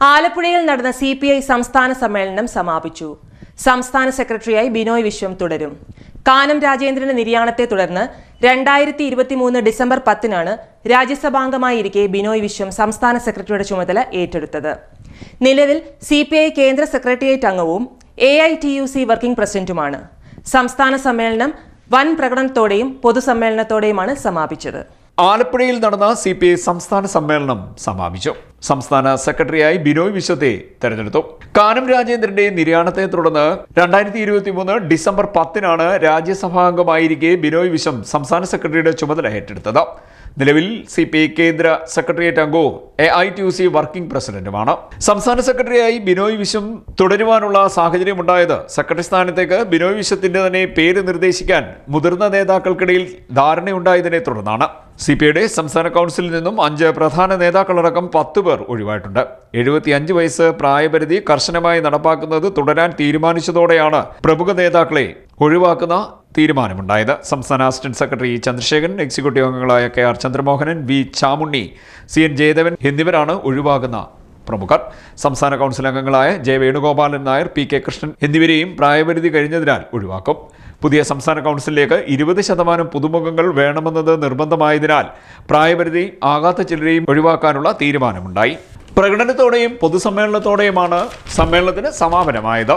ആലപ്പുഴയിൽ നടന്ന C P I സംസ്ഥാന സമ്മേളനം സമാപിച്ചു. സംസ്ഥാന സെക്രട്ടറിയായി ബിനോയ് വിശ്വം തുടരും. കാനം രാജേന്ദ്രന്റെ നിര്യാണത്തെ തുടർന്ന് രണ്ടായിരത്തി ഇരുപത്തിമൂന്ന് ഡിസംബർ പത്തിനാണ് രാജ്യസഭാംഗമായിരിക്കെ ബിനോയ് വിശ്വം സംസ്ഥാന സെക്രട്ടറിയുടെ ചുമതല ഏറ്റെടുത്തത്. നിലവിൽ സി പി ഐ കേന്ദ്ര സെക്രട്ടേറിയറ്റ് അംഗവും A I T U C working പ്രസിഡന്റുമാണ്. സംസ്ഥാന സമ്മേളനം വൻ പ്രകടനത്തോടെയും പൊതുസമ്മേളനത്തോടെയുമാണ് സമാപിച്ചത്. ആലപ്പുഴയിൽ നടന്ന സി സംസ്ഥാന സമ്മേളനം സമാപിച്ചു. സംസ്ഥാന സെക്രട്ടറിയായി ബിനോയ് വിശ്വത്തെ തെരഞ്ഞെടുത്തു. കാനം രാജേന്ദ്രന്റെ നിര്യാണത്തെ തുടർന്ന് രണ്ടായിരത്തി ഇരുപത്തി മൂന്ന് ഡിസംബർ പത്തിനാണ് രാജ്യസഭാംഗമായിരിക്കെ ബിനോയ് വിശ്വം സംസ്ഥാന സെക്രട്ടറിയുടെ ചുമതല ഏറ്റെടുത്തത്. നിലവിൽ സി പി ഐ കേന്ദ്ര സെക്രട്ടേറിയറ്റ് അംഗവും A I T U C working പ്രസിഡന്റുമാണ്. സംസ്ഥാന സെക്രട്ടറിയായി ബിനോയ് വിശ്വം തുടരുവാനുള്ള സാഹചര്യമുണ്ടായത് സെക്രട്ടറി സ്ഥാനത്തേക്ക് ബിനോയ് വിശ്വത്തിന്റെ തന്നെ പേര് നിർദ്ദേശിക്കാൻ മുതിർന്ന നേതാക്കൾക്കിടയിൽ ധാരണയുണ്ടായതിനെ തുടർന്നാണ്. സി പി ഐയുടെ സംസ്ഥാന കൗൺസിലിൽ നിന്നും അഞ്ച് പ്രധാന നേതാക്കളടക്കം പത്ത് പേർ ഒഴിവായിട്ടുണ്ട്. എഴുപത്തിയഞ്ച് വയസ്സ് പ്രായപരിധി കർശനമായി നടപ്പാക്കുന്നത് തുടരാൻ തീരുമാനിച്ചതോടെയാണ് പ്രമുഖ നേതാക്കളെ ഒഴിവാക്കുന്ന തീരുമാനമുണ്ടായത്. സംസ്ഥാന അസിസ്റ്റന്റ് സെക്രട്ടറി ചന്ദ്രശേഖരൻ എക്സിക്യൂട്ടീവ് അംഗങ്ങളായ K R Chandramohanan V Chamunni C N Jayadevan എന്നിവരാണ് ഒഴിവാകുന്ന പ്രമുഖർ. സംസ്ഥാന കൗൺസിൽ അംഗങ്ങളായ J Venugopalan Nair P K Krishnan എന്നിവരെയും പ്രായപരിധി കഴിഞ്ഞതിനാൽ ഒഴിവാക്കും. പുതിയ സംസ്ഥാന കൗൺസിലിലേക്ക് ഇരുപത് ശതമാനം പുതുമുഖങ്ങൾ വേണമെന്നത് നിർബന്ധമായതിനാൽ പ്രായപരിധി ആകാത്ത ചിലരെയും ഒഴിവാക്കാനുള്ള തീരുമാനമുണ്ടായി. പ്രകടനത്തോടെയും പൊതുസമ്മേളനത്തോടെയുമാണ് സമ്മേളനത്തിന് സമാപനമായത്.